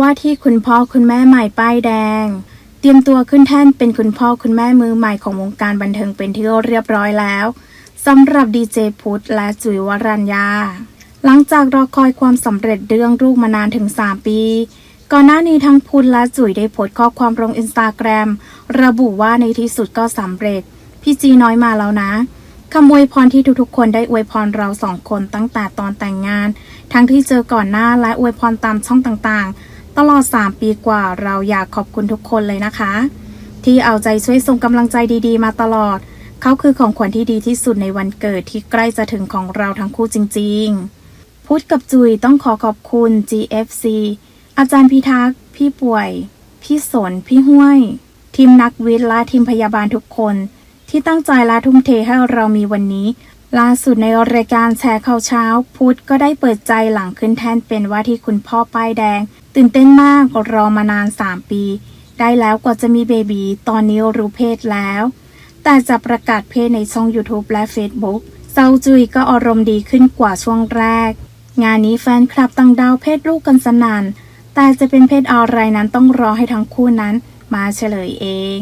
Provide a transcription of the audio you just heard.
ว่าที่คุณพ่อคุณแม่ใหม่ป้ายแดง เตรียมตัวขึ้นแท่นเป็นคุณพ่อคุณแม่มือใหม่ของวงการบันเทิงเป็นที่เรียบร้อยแล้วสำหรับดีเจพุทธและจุ๋ยวรัญญา หลังจากรอคอยความสำเร็จเรื่องลูกมานานถึง 3 ปี ก่อนหน้านี้ทั้งพุทธและจุ๋ยได้โพสต์ข้อความลงอินสตาแกรมระบุว่าในที่สุดก็สำเร็จ พี่จีน้อยมาแล้วนะคำอวยพรที่ทุกๆ คนได้อวยพรเราสองคนตั้งแต่ตอนแต่งงาน ทั้งที่เจอก่อนหน้าและอวยพรตามช่องต่างๆ ตลอด 3 ปีกว่าเราอยากขอบคุณทุกคนเลยนะคะ ที่เอาใจช่วยส่งกำลังใจดีๆ มาตลอด เขาคือของขวัญที่ดีที่สุดในวันเกิดที่ใกล้จะถึงของเราทั้งคู่จริงๆ พุทธกับจุยต้องขอขอบคุณ GFC อาจารย์พิทักษ์ พี่ป่วย พี่สน พี่ห้วย ทีมนักวิทย์และทีมพยาบาลทุกคน ที่ตั้งใจและทุ่มเทให้เรามีวันนี้ล่าสุดในรายการแชร์ข่าวเช้า พุทธก็ได้เปิดใจหลังขึ้นแท่นเป็นว่าที่คุณพ่อป้ายแดง ตื่นเต้นมากรอมานาน 3 ปี ได้แล้วกว่าจะมีเบบีตอนนี้รู้เพศแล้ว แต่จะประกาศเพศในช่อง YouTube และ Facebook เซาจุยก็อารมณ์ดีขึ้นกว่าช่วงแรก งานนี้แฟนคลับต่างดาวเพศลูกกันสนานแต่จะเป็นเพศอะไรนั้นต้องรอให้ทั้งคู่นั้นมาเฉลยเอง